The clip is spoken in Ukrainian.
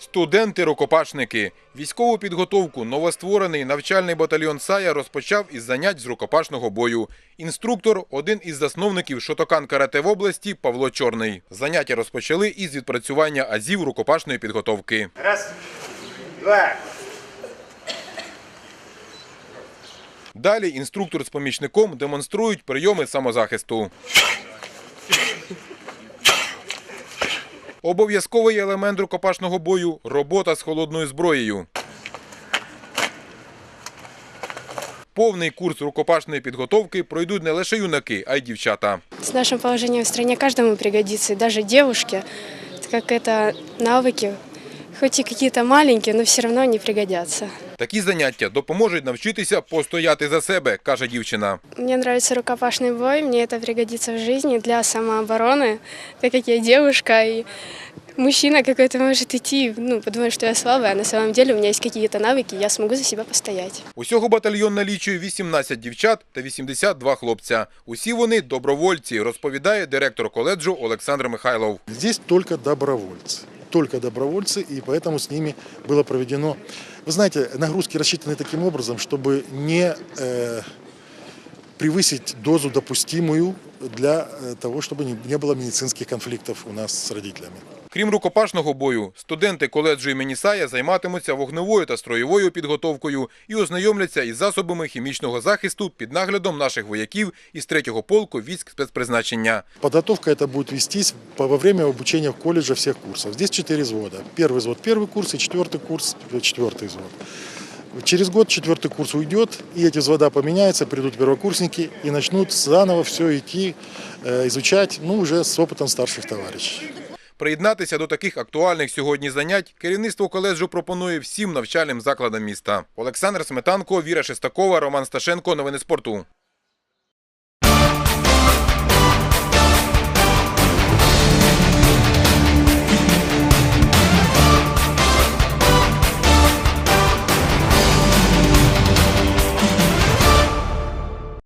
Студенти-рукопашники. Військову підготовку новостворений навчальний батальйон Сая розпочав із занять з рукопашного бою. Інструктор – один із засновників Шотокан карате в області Павло Чорний. Заняття розпочали із відпрацювання азів рукопашної підготовки. Раз, два, Далі інструктор з помічником демонструють прийоми самозахисту. Обов'язковий елемент рукопашного бою – робота з холодною зброєю. Повний курс рукопашної підготовки пройдуть не лише юнаки, а й дівчата. З нашим положенням в країні кожному пригодиться, навіть даже девушке, так навики, хоч і хоть маленькі, але все одно не пригодятся. Такі заняття допоможуть навчитися постояти за себе, каже дівчина. Мне нравится рукопашный бой, мне это пригодится в жизни для самообороны, так как я девушка, и мужчина какой-то может идти, ну, подумать, что я слабая, а на самом деле у меня есть какие-то навыки, я смогу за себя постоять. Усього батальйон налічує 18 дівчат та 82 хлопця. Усі вони добровольці, розповідає директор коледжу Олександр Михайлов. Здесь только добровольцы. Только добровольцы, и поэтому с ними было проведено... Вы знаете, нагрузки рассчитаны таким образом, чтобы не э, превысить дозу допустимую для э, того, чтобы не, не было медицинских конфликтов у нас с родителями. Крім рукопашного бою, студенти коледжу імені Сая займатимуться вогневою та строєвою підготовкою і ознайомляться із засобами хімічного захисту під наглядом наших вояків із 3-го полку військ спецпризначення. Подготовка это будет вестись по- во время обучения в колледже всех курсов. Здесь четыре взвода. Первый взвод – первый курс, и четвертый курс – четвертый взвод. Через год четвертый курс уйдет, и эти взвода поменяются, придут первокурсники и начнут заново все идти, э, изучать, ну, уже с опытом старших товарищей. Приєднатися до таких актуальних сьогодні занять керівництво коледжу пропонує всім навчальним закладам міста. Олександр Сметанко, Віра Шестакова, Роман Сташенко. Новини спорту.